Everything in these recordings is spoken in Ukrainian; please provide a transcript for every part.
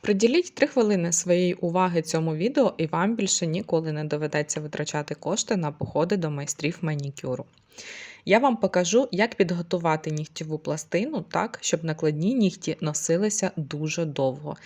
Приділіть 3 хвилини своєї уваги цьому відео, і вам більше ніколи не доведеться витрачати кошти на походи до майстрів манікюру. Я вам покажу, як підготувати нігтєву пластину так, щоб накладні нігті носилися дуже довго.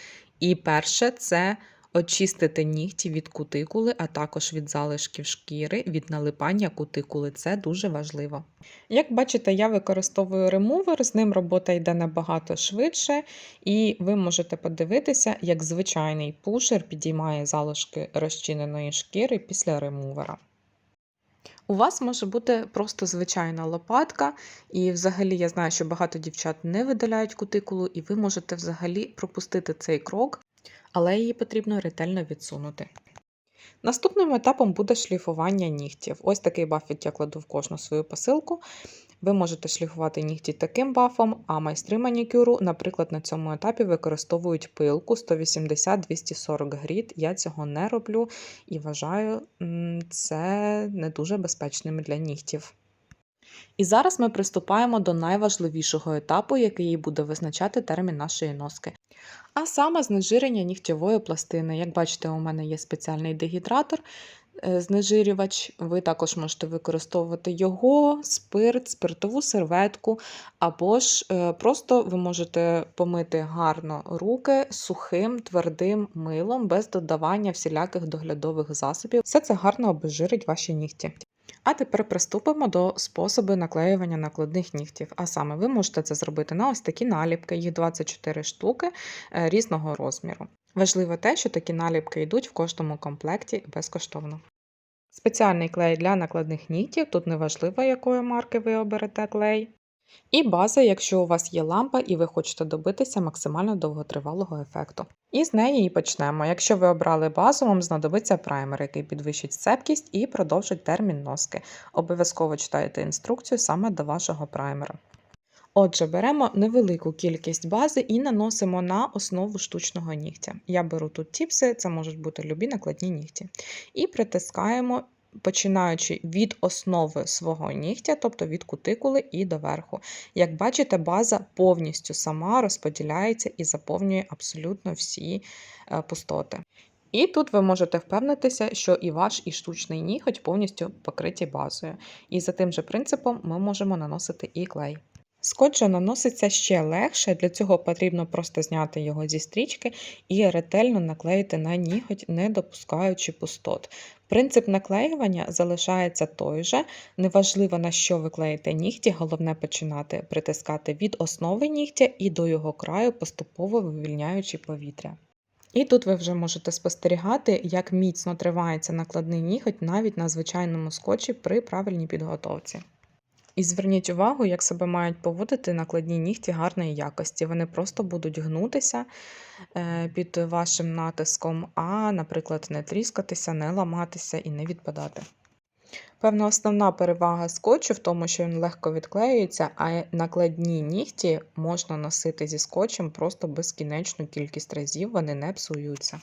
І перше це очистити нігті від кутикули, а також від залишків шкіри, від налипання кутикули. Це дуже важливо. Як бачите, я використовую ремувер, з ним робота йде набагато швидше, і ви можете подивитися, як звичайний пушер підіймає залишки розчиненої шкіри після ремувера. У вас може бути просто звичайна лопатка, і взагалі я знаю, що багато дівчат не видаляють кутикулу, і ви можете взагалі пропустити цей крок, але її потрібно ретельно відсунути. Наступним етапом буде шліфування нігтів. Ось такий бафет я кладу в кожну свою посилку. Ви можете шліфувати нігті таким бафом, а майстри манікюру, наприклад, на цьому етапі використовують пилку 180-240 гріт. Я цього не роблю і вважаю це не дуже безпечним для нігтів. І зараз ми приступаємо до найважливішого етапу, який буде визначати термін нашої носки. А саме знежирення нігтєвої пластини. Як бачите, у мене є спеціальний дегідратор, е, знежирювач. Ви також можете використовувати його, спирт, спиртову серветку, або ж е, просто ви можете помити гарно руки сухим твердим милом без додавання всіляких доглядових засобів. Все це гарно обезжирить ваші нігті. А тепер приступимо до способу наклеювання накладних нігтів. А саме ви можете це зробити на ось такі наліпки, їх 24 штуки е, різного розміру. Важливо те, що такі наліпки йдуть в кожному комплекті безкоштовно. Спеціальний клей для накладних нігтів, тут не важливо, якої марки ви оберете клей. І база, якщо у вас є лампа і ви хочете добитися максимально довготривалого ефекту. І з неї і почнемо. Якщо ви обрали базу, вам знадобиться праймер, який підвищить цепкість і продовжить термін носки. Обов'язково читайте інструкцію саме до вашого праймера. Отже, беремо невелику кількість бази і наносимо на основу штучного нігтя. Я беру тут тіпси, це можуть бути любі накладні нігті. І притискаємо починаючи від основи свого нігтя, тобто від кутикули і доверху. Як бачите, база повністю сама розподіляється і заповнює абсолютно всі е, пустоти. І тут ви можете впевнитися, що і ваш і штучний ніготь повністю покриті базою. І за тим же принципом ми можемо наносити і клей. Скотч же наноситься ще легше, для цього потрібно просто зняти його зі стрічки і ретельно наклеїти на ніготь, не допускаючи пустот. Принцип наклеювання залишається той же, неважливо на що ви клеїте нігті, головне починати притискати від основи нігтя і до його краю, поступово вивільняючи повітря. І тут ви вже можете спостерігати, як міцно тривається накладний ніготь навіть на звичайному скотчі при правильній підготовці. І зверніть увагу, як себе мають поводити накладні нігті гарної якості. Вони просто будуть гнутися е, під вашим натиском, а, наприклад, не тріскатися, не ламатися і не відпадати. Певна основна перевага скотчу в тому, що він легко відклеюється, а накладні нігті можна носити зі скотчем просто безкінечну кількість разів, вони не псуються.